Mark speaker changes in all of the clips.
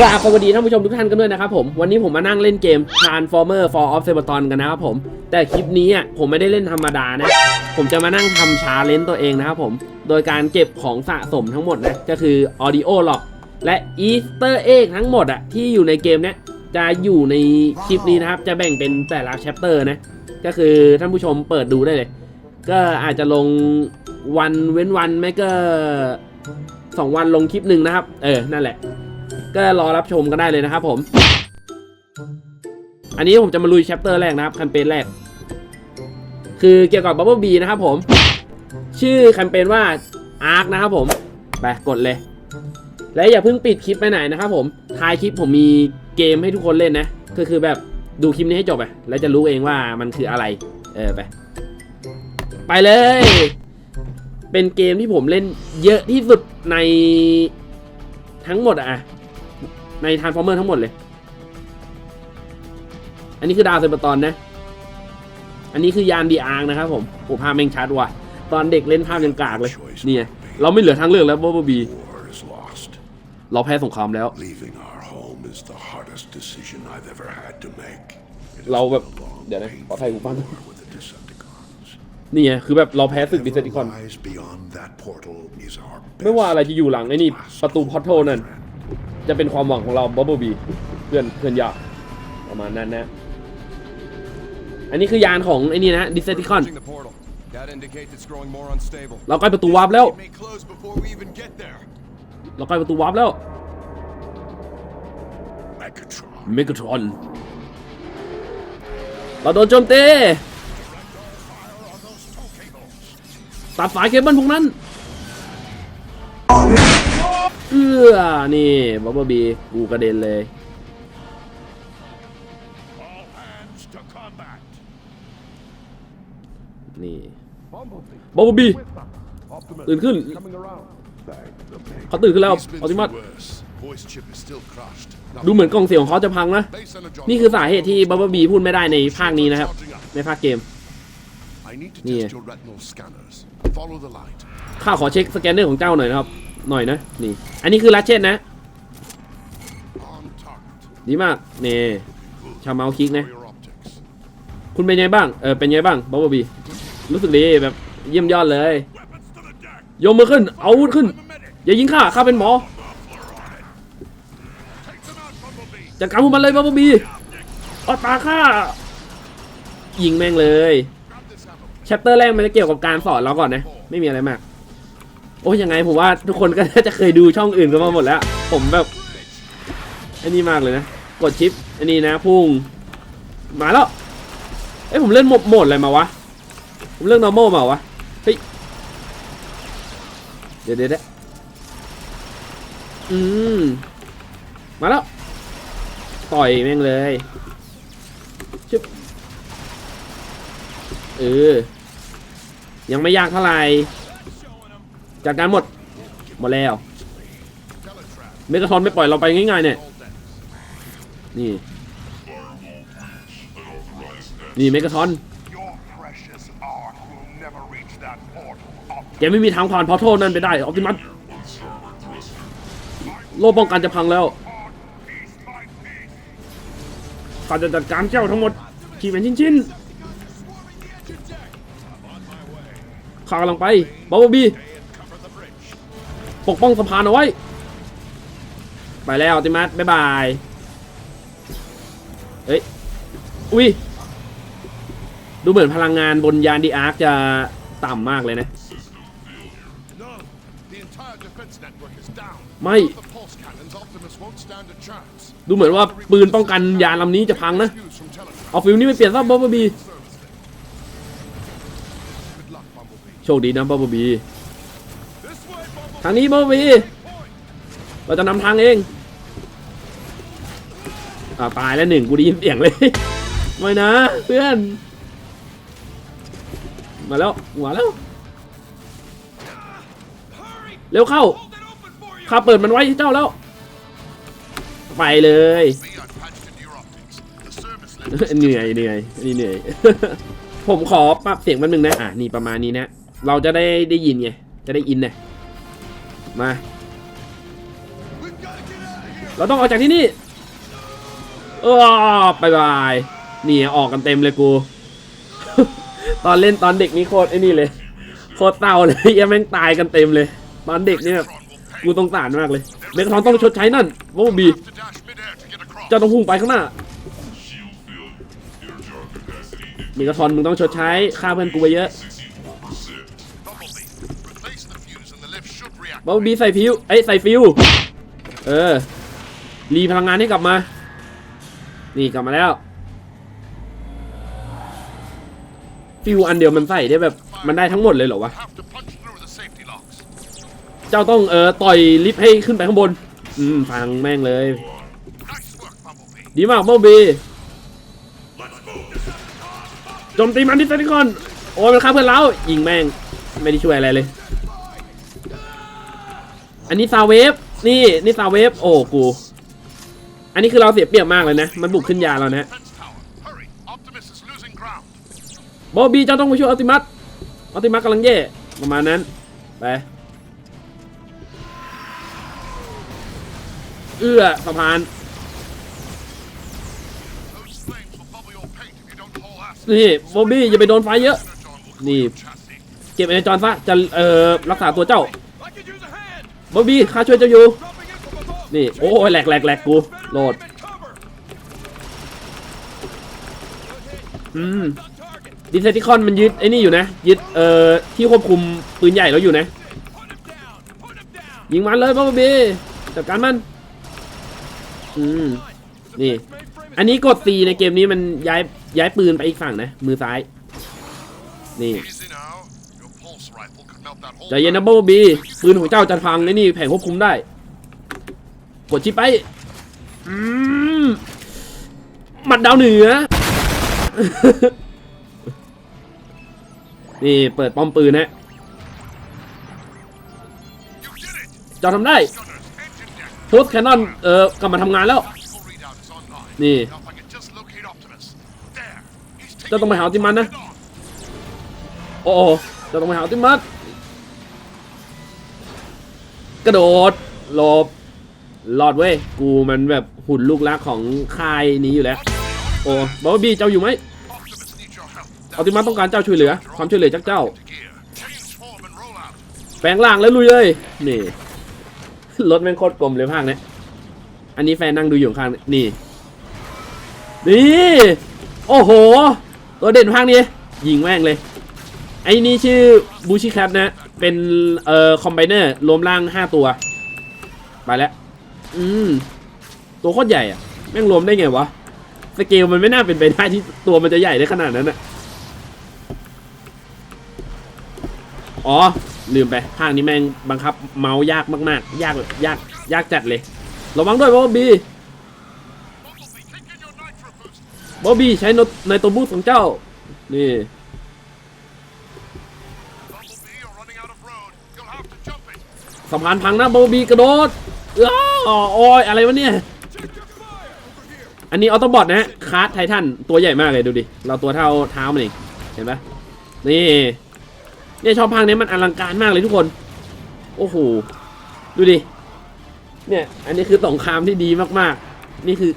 Speaker 1: กราบสวัสดีท่านผู้ชมทุกท่านกันด้วยนะครับผมวันนี้ผมมานั่งเล่นเกม Transformer for of s e b a t o n กันนะครับผม แต่คลิปนี้อะผมไม่ได้เล่นธรรมดานะ ผมจะมานั่งทำชาเลนจ์ตัวเองนะครับผม โดยการเก็บของสะสมทั้งหมดนะ ก็คือ Audio Log และ Easter Egg ทั้งหมดอะที่อยู่ในเกมเนี้ยจะอยู่ในคลิปนี้นะครับ จะแบ่งเป็นแต่ละ chapter นะ ก็คือท่านผู้ชมเปิดดูได้เลย ก็อาจจะลงวันเว้นวันไม่ก็สองวันลงคลิปหนึ่งนะครับ เออ นั่นแหละ ก็รอรับชมกันได้เลยนะครับผม อันนี้ผมจะมาลุยแชปเตอร์แรกนะครับแคมเปญแรก คือเกี่ยวกับ Bubble Bee นะครับผม ชื่อแคมเปญว่า Ark นะครับผมไปกดเลย และอย่าเพิ่งปิดคลิปไปไหนนะครับผมท้ายคลิปผมมีเกมให้ทุกคนเล่นนะก็คือแบบดูคลิปนี้ให้จบไปแล้วจะรู้เองว่ามันคืออะไร เออไป ไปเลย เป็นเกมที่ผมเล่นเยอะที่สุดในทั้งหมดอะ ในทานฟอร์เมอร์ทั้งหมดเลย อันนี้คือดาวเซปตอนนะ อันนี้คือยานดีอาร์นะครับผมโอ้ภาพแม่งชัดว่ะ ตอนเด็กเล่นภาพยังกากเลยนี่ไงเราไม่เหลือทางเลือกแล้วบ๊อบบี
Speaker 2: War is lost.
Speaker 1: เราแพ้สงครามแล้ว
Speaker 2: Leaving our home is the hardest decision I've ever had to make. It has
Speaker 1: เราแบบ
Speaker 2: been a long
Speaker 1: เดี๋ยวนะ
Speaker 2: painful
Speaker 1: ขอใส่หูฟัง
Speaker 2: war with the Decepticons.
Speaker 1: นี่ไงคือแบบเราแพ้ศึกดิเซติคอน
Speaker 2: Whatever lies beyond that portal is our
Speaker 1: ไม่ว่า
Speaker 2: best
Speaker 1: อะไรจะอยู่หลังไอ้นี่ประตูพอร์ทลนั่น จะเป็นความหวังของเราบ๊อบบีเพื่อนเพื่อนยากประมาณนั้นนะ อันนี้คือยานของไอ้นี่นะดิเซติคอน
Speaker 3: Approaching the portal. That indicates it's growing more unstable.
Speaker 1: เราใกล้ประตูวาร์ปแล้ว
Speaker 3: It may close before we even get there.
Speaker 1: เราใกล้ประตูวาร์ปแล้ว
Speaker 2: Megatron.
Speaker 1: เมก a ทรอนเราโดนโจมตีตัดสายเคเบิลพวกนั้น เอื้อนี่บ๊อบบีกูกระเด็นเลย
Speaker 2: All hands to combat.
Speaker 1: นี่บ๊อบบี้ตื่นขึ้น
Speaker 2: Thank the Meg.
Speaker 1: เขาตื่นขึ้นแล้ว
Speaker 3: He's been
Speaker 1: ออติมัส
Speaker 3: through worse. Voice chip is still crushed.
Speaker 1: ดูเหมือนกล่องเสียงของเขาจะพังนะ
Speaker 3: Base energy
Speaker 1: นี่คือสาเหตุที่บ๊อบบีพูดไม่ได้ในภาคนี้นะครับ ในภาคเกม
Speaker 3: I need to
Speaker 1: Yeah.
Speaker 3: test your retinal scanners. Follow the light.
Speaker 1: ข้าขอเช็คสแกนเนอร์ของเจ้าหน่อยนะครับ หน่อยนะนี่ อันนี้คือลัชเช่นนะ ดีมากนี่ชาวเมาส์คิกนะ คุณเป็นไงบ้าง เออเป็นไงบ้างบ๊อบบี้รู้สึกดีแบบเยี่ยมยอดเลย
Speaker 2: Weapons to the deck.
Speaker 1: ยกมือขึ้นเอาอาวุธขึ้น อย่ายิงข้าข้าเป็นหมอจัดการพวกมันเลยบ๊อบบีเอาตาข้ายิงแม่งเลยแชปเตอร์แรกมันจะเกี่ยวกับการสอนเราก่อนนะ ไม่มีอะไรมาก โอ้ยังไงผมว่าทุกคนก็น่าจะเคยดูช่องอื่นกันมาหมดแล้ว ผมแบบอันนี้มากเลยนะ กดชิป อันนี้นะพุ่ง มาแล้ว เอ้ยผมเล่นโหมดโหมดอะไรมาวะ ผมเล่น normal มาวะ เฮ้ย เดี๋ยวเดี๋ยวเดี๋ยวอืม มาแล้ว ต่อยแม่งเลยชึบเออ ยังไม่ยากเท่าไหร่ จัดการหมด หมดแล้ว เมกะทอนไม่ปล่อยเราไปง่ายๆเนี่ย นี่ นี่เมกะทอน แกไม่มีทางผ่านพอร์ทัลนั่นไปได้ ออปติมัสโลกป้องกันจะพังแล้วข้าจะจัดการเจ้าทั้งหมดขี่เป็นชิ้นๆข้ากำลังไปบอบบี้ ปกป้องสะพานเอาไว้ ไปแล้วออปติมัสบ๊ายบาย เฮ้ย อุ้ย ดูเหมือนพลังงานบนยานดีอาร์คจะต่ำมากเลยนะ
Speaker 3: No. The entire defense network is down.
Speaker 1: ไม่
Speaker 3: The pulse cannons, Optimus won't stand a chance.
Speaker 1: ดูเหมือนว่าปืนป้องกันยานลำนี้จะพังนะ
Speaker 3: Fuse from Teletrap.
Speaker 1: เอาฟิลนี้ไปเปลี่ยนซะบ๊อบบี้
Speaker 3: Good luck, Bumblebee.
Speaker 1: โชคดีนะบ๊อบบี้
Speaker 3: This way, Bumblebee.
Speaker 1: ทางนี้บ๊อบบี้เราจะนำทางเองอ่าตายแล้วหนึ่งกูได้ยินเสียงเลย ไม่นะ เพื่อน มาแล้วมาแล้ว เร็วเข้าข้าเปิดมันไว้ให้เจ้าแล้ว ไปเลยเหนื่อยเหนื่อยนี่เหนื่อย ผมขอปรับเสียงแป๊บนึงนะ อะนี่ประมาณนี้นะ เราจะได้ได้ยินไง จะได้อินไง มา เราต้องออกจากที่นี่ เออบายบายนี่ออกกันเต็มเลยกู ตอนเล่นตอนเด็กนี่โคตรไอ้นี่เลย โคตรเศร้าเลยยังแม่งตายกันเต็มเลย ตอนเด็กเนี่ยกู
Speaker 3: pay.
Speaker 1: สงสารมากเลยเมกทอนต้องชดใช้นั่นโมบี
Speaker 3: Have to dash midair to get across.
Speaker 1: เจ้าต้องพุ่งไปข้างหน้าเมกทอนมึงต้องชดใช้ค่าเพื่อนกูไปเยอะ บอบีใส่ฟิวเอ้ยใส่ฟิว เออ รีพลังงานให้กลับมา นี่กลับมาแล้ว ฟิวอันเดียวมันใส่ได้แบบมันได้ทั้งหมดเลยเหรอวะ
Speaker 3: Have to punch through the safety locks.
Speaker 1: เจ้าต้องเออต่อยลิฟต์ให้ขึ้นไปข้างบน อืมฟังแม่งเลย
Speaker 3: Nice work, Bumblebee.
Speaker 1: ดีมากบอบีโจมตีมันที่เซนิคอน โอ้ยมันฆ่าเพื่อนเรายิงแม่ง ไม่ได้ช่วยอะไรเลย อันนี้ซาวเวฟนี่นี่ซาวเวฟโอ้กู อันนี้คือเราเสียเปรียบมากเลยนะ มันบุกขึ้นยาเรานะบอบบี้เจ้าต้องไปช่วยอัลติมัสอัลติมัสกำลังแย่ประมาณนั้น ไปเอื้อสะพานนี่บอบบี้อย่าไปโดนไฟเยอะ
Speaker 3: Energon will
Speaker 1: Nè.
Speaker 3: clear your chassis.
Speaker 1: เก็บไอ้จอนซะจะเอ่อรักษาตัวเจ้า บอบบี้ข้าช่วยเจ้าอยู่ นี่โอ้ยแหลกแหลกแหลกกูโหลด อืมดิเซติคอนมันยึดไอ้นี่อยู่นะ ยึดเอ่อที่ควบคุมปืนใหญ่แล้วอยู่นะ ยิงมันเลยบอบบี้จัดการมัน อืมนี่ อันนี้กด C ในเกมนี้มันย้ายย้ายปืนไปอีกฝั่งนะ มือซ้าย นี่ ใจเย็นนะ
Speaker 3: barrel.
Speaker 1: บอบบี้ปืนของเจ้าจะพังไอ้นี่แผงควบคุมได้ กดชิปไปอืมหมัดดาวเหนือ นี่เปิดป้อมปืนนะเจ้าทำได้
Speaker 3: Gunners, engine deck.
Speaker 1: โพสแคนนอนเออกลับมาทำงานแล้ว
Speaker 3: Tactical readout is online.
Speaker 1: Nè.
Speaker 3: Now if I can just locate Optimus. There. He's taking
Speaker 1: เจ้าต้องไปหาติมันนะ โอ้เจ้าต้องไปหาติมัส กระโดดหลบรอดเว้ย กูมันแบบหุ่นลูกรักของค่ายนี้อยู่แล้ว โอ้บอบบี้เจ้าอยู่ไหม
Speaker 3: เอั
Speaker 1: ลติมัสต้องการเจ้าช่วยเหลือ ความช่วยเหลือจากเจ้า แปลงร่างแล้วลุยเลย นี่ รถแม่งโคตรกลมเลยภาคเนี้ยอันนี้แฟนนั่งดูอยู่ข้างนี่ นี่ โอ้โห ตัวเด่นภาคนี้ ยิงแม่งเลย ไอ้นี่ชื่อบูชิแคทนะ เป็นเอ่อคอมไบเนอร์รวมร่าง5ตัว ไปแล้ว อืม ตัวโคตรใหญ่อะแม่งรวมได้ไงวะ สเกลมันไม่น่าเป็นไปได้ที่ตัวมันจะใหญ่ได้ขนาดนั้นอะอ๋อ ลืมไปภาคนี้แม่งบังคับเมาส์ยากมากๆ ยากแบบยากยากจัดเลย ระวังด้วยบอบบี้บอบบี้ใช้นในตัวบูสของเจ้า นี่ สะพานพังนะบอบบีกระโดดเอ้าวโอ้ยอะไรวะเนี่ย อันนี้ออโตบอทนะฮะคาร์ดไททันตัวใหญ่มากเลยดูดิ เราตัวเท่าเท้ามันเองเห็นปะนี่เนี่ยชอบพังเนี้มันอลังการมากเลยทุกคน โอ้โห ดูดิ เนี่ย อันนี้คือสงครามที่ดีมากๆ นี่คือ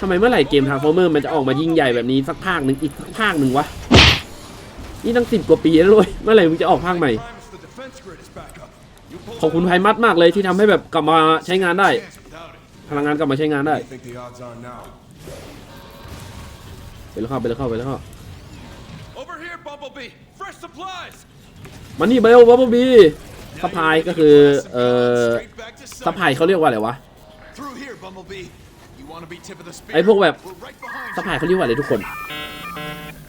Speaker 1: ทำไมเมื่อไหร่เกมทาร์ฟอร์เมอร์มันจะออกมายิ่งใหญ่แบบนี้สักภาคหนึ่งอีกสักภาคหนึ่งวะ นี่ตั้งสิบกว่าปีแล้วเลยเมื่อไหร่มึงจะออกภาคใหม่
Speaker 4: Primus, the defense grid is back up. You pulled
Speaker 1: ขอบคุณไพมัดมากเลยที่ทำให้แบบกลับมาใช้งานได้
Speaker 4: Chance without it.
Speaker 1: พลังงานกลับมาใช้งานได้
Speaker 4: I think the odds are now.
Speaker 1: ไปแล้วเข้าไปแล้วเข้าไปแล้วเข้า
Speaker 4: Over here, Bumblebee. Fresh supplies.
Speaker 1: มันนี่เบลบับบีสะพายก็คือเอ่อ
Speaker 4: Straight back to
Speaker 1: สะ
Speaker 4: site.
Speaker 1: พายเขาเรียกว่าอะไรวะ
Speaker 4: Through here, Bumblebee. You want to be tip of the spear?
Speaker 1: ไอ้พวกแบบ
Speaker 4: We're right behind
Speaker 1: สะพายเขาเรียกว่าอะไรทุกคน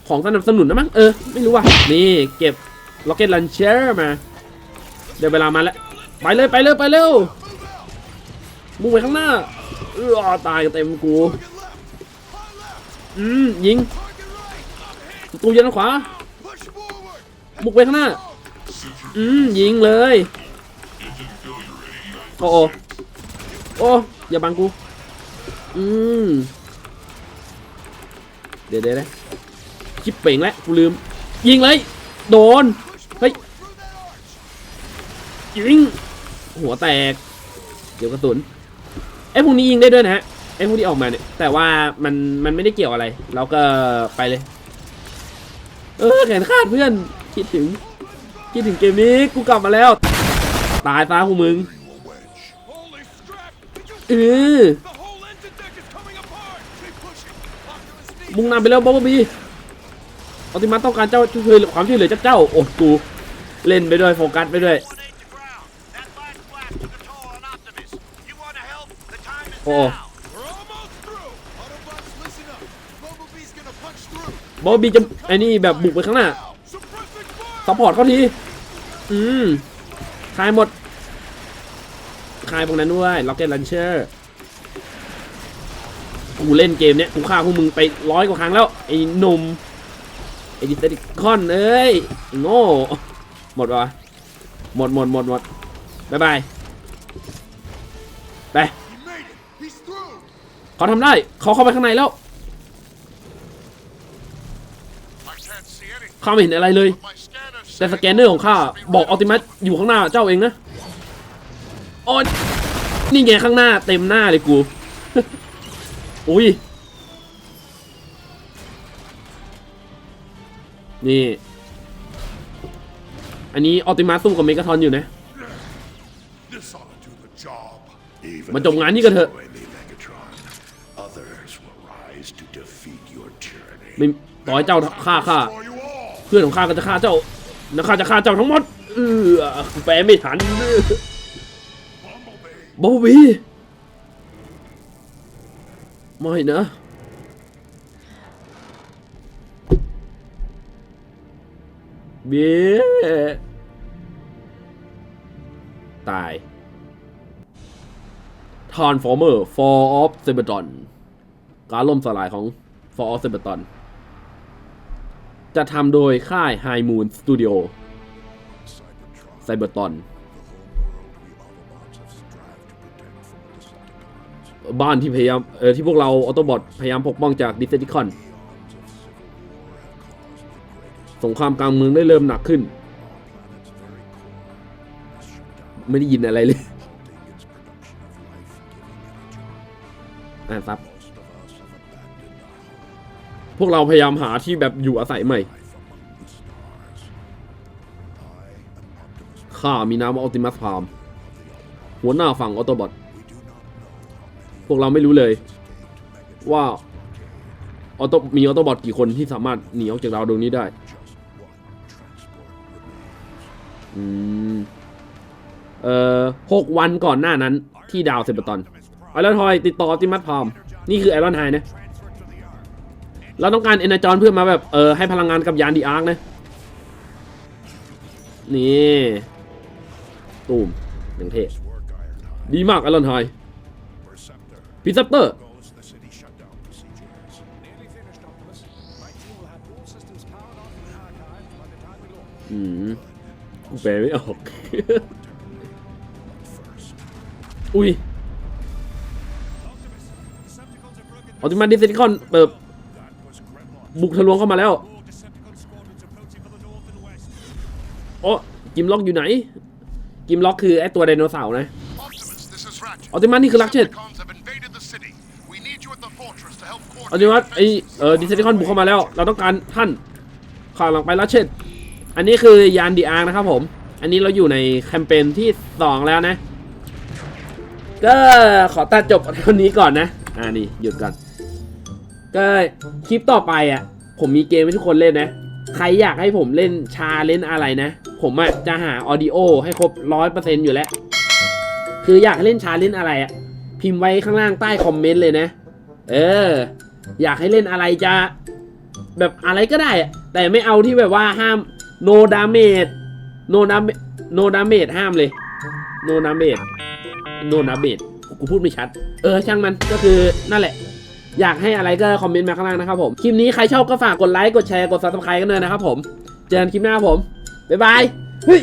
Speaker 1: ของสนับสนุนนะมั้งเออไม่รู้ว่ะนี่เก็บล็อกเก็ตลันเชอร์มา เดี๋ยวเวลามาแล้ว ไปเลยไปเลยไปเร็วมุ่งไปข้างหน้าเออตายกันเต็มกู อืมยิงประตูย็นขวา บุกไปข้างหน้า อืมยิงเลย โอ้โอโอ้อย่าบังกู อืมเดี๋ยวเดี๋ยวนะชิปเป่งแล้วกูลืม ยิงเลย โดน ยิงหัวแตก เดี๋ยวกระสุนไอ้พวกนี้ยิงได้ด้วยนะฮะไอ้พวกที่ออกมาเนี่ยแต่ว่ามันมันไม่ได้เกี่ยวอะไร เราก็ไปเลย เออแขนขาดเพื่อนคิดถึง คิดถึงเกมนี้กูกลับมาแล้ว ตายซะพวกมึงเออมุ่งหน้าไปแล้วบ๊อบบี้ออติมัสต้องการเจ้าช่วยเหลือความช่วยเหลือจากเจ้า โอ้กู เล่นไปด้วยโฟกัสไปด้วย
Speaker 3: punch through.
Speaker 1: บ๊อบบี้จะไอ้นี่แบบบุกไปข้างหน้าซัพพอร์ตเขาที อืมคายหมด คายพวกนั้นด้วยล็อกเก็ตลันเชอร์กูเล่นเกมเนี้ยกูฆ่าพวกมึงไปร้อยกว่าครั้งแล้ว ไอ้หนุ่มไอ้ดิสเตติคอนเอ้ยโง่หมดวะหมดหมดหมดหมดบายบายไป เขาทำได้เขาเข้าไปข้างในแล้ว
Speaker 3: I can't see anything.
Speaker 1: ข้าไม่เห็นอะไรเลย
Speaker 3: My scanner
Speaker 1: แต่สแกนเนอร์ของข้าบอกออติมัสอยู่ข้างหน้าเจ้าเองนะโอ้ยนี่ไงข้างหน้าเต็มหน้าเลยกูอุ้ยนี่ อันนี้ออติมัสสู้กับเมกาทอนอยู่นะ
Speaker 3: This ought to do the job.
Speaker 2: Even
Speaker 1: มาจบงานนี้กันเถอะ ไม่ต่อให้เจ้าฆ่าข้าเพื่อนของข้าก็จะฆ่าเจ้าแล้วข้าจะฆ่าเจ้าทั้งหมดเออแปลไม่ทันบอบบี้ไม่นะเบี้ยตาย Transformer Fall of Cybertron การล่มสลายของ Fall of Cybertron จะทำโดยค่าย High Moon Studio
Speaker 2: ไซเบอร์ตอน
Speaker 1: บ้านที่พยายามเออที่พวกเราออโตบอทพยายามปกป้องจากดิสเซติคอนสงครามกลางเมืองได้เริ่มหนักขึ้น ไม่ได้ยินอะไรเลย อ่าครับ วกเราพยายามหาที่แบบอยู่อาศัยใหม่ข้ามีนามว่าออติมัสพามหัวหน้าฝั่งออโตบอทพวกเราไม่รู้เลย ว่าออโตมีออโตบอทกี่คนที่สามารถหนีออกจากดาวดวงนี้ได้อืมเอ่อหกวันก่อนหน้านั้นที่ดาวเซปเปอร์ตอนไอรอนทอยติดต่อออติมัสพามนี่คือไอรอนไฮนะ เราต้องการเอเนจอนเพื่อมาแบบเออให้พลังงานกับยานดีอาร์คนะ นี่ตูมอย่างเท่
Speaker 2: Work Ironhide.
Speaker 1: ดีมากไอรอนไฮ
Speaker 2: Perceptor
Speaker 1: พิซซัปเตอร์
Speaker 2: goes the city shutdown procedures.
Speaker 5: Nearly finished, Optimus. My team will have all systems powered off in the archive by the time we launch.
Speaker 1: อืมกูแปลไม่ออก
Speaker 2: First,
Speaker 1: อุ้ย
Speaker 5: Optimus, Decepticons have broken
Speaker 1: ออติมัสดิเซติคอนเปิด
Speaker 2: that was Gremlin.
Speaker 1: บุกทะลวงเข้ามาแล้ว
Speaker 5: more Decepticon squadrons approaching from the north and west.
Speaker 1: โอ้กิมล็อกอยู่ไหน กิมล็อกคือไอตัวไดโนเสาร์นะ
Speaker 3: Optimus, this is Ratchet.
Speaker 1: ออติมัสนี่คือลักเชต
Speaker 3: Decepticons have invaded the city. We need you at the fortress to help
Speaker 1: ออติมัสไอเออดิเซติคอนบุกเข้ามาแล้ว เราต้องการท่านข่าวหลังไปลักเชตอันนี้คือยานดีอาร์นะครับผม อันนี้เราอยู่ในแคมเปญที่ 2 แล้วนะ ก็ขอตัดจบเท่านี้ก่อนนะ อ่านี่หยุดก่อน ก็คลิปต่อไปอะ ผมมีเกมให้ทุกคนเล่นนะ ใครอยากให้ผมเล่นชาเล่นอะไรนะ ผมอะจะหาออดิโอให้ครบร้อยเปอร์เซ็นต์อยู่แล้ว คืออยากเล่นชาเล่นอะไรอะ พิมพ์ไว้ข้างล่างใต้คอมเมนต์เลยนะ เออ อยากให้เล่นอะไรจะแบบอะไรก็ได้ แต่ไม่เอาที่แบบว่าห้าม no damage no damage no damage ห้ามเลย no damage no damage กูพูดไม่ชัด เออช่างมันก็คือนั่นแหละ อยากให้อะไรก็คอมเมนต์มาข้างล่างนะครับผมคลิปนี้ใครชอบก็ฝากกดไลค์กดแชร์กดซับสไครต์กันเลยนะครับผม เจอกันคลิปหน้าผมบ๊ายบายเฮ้ย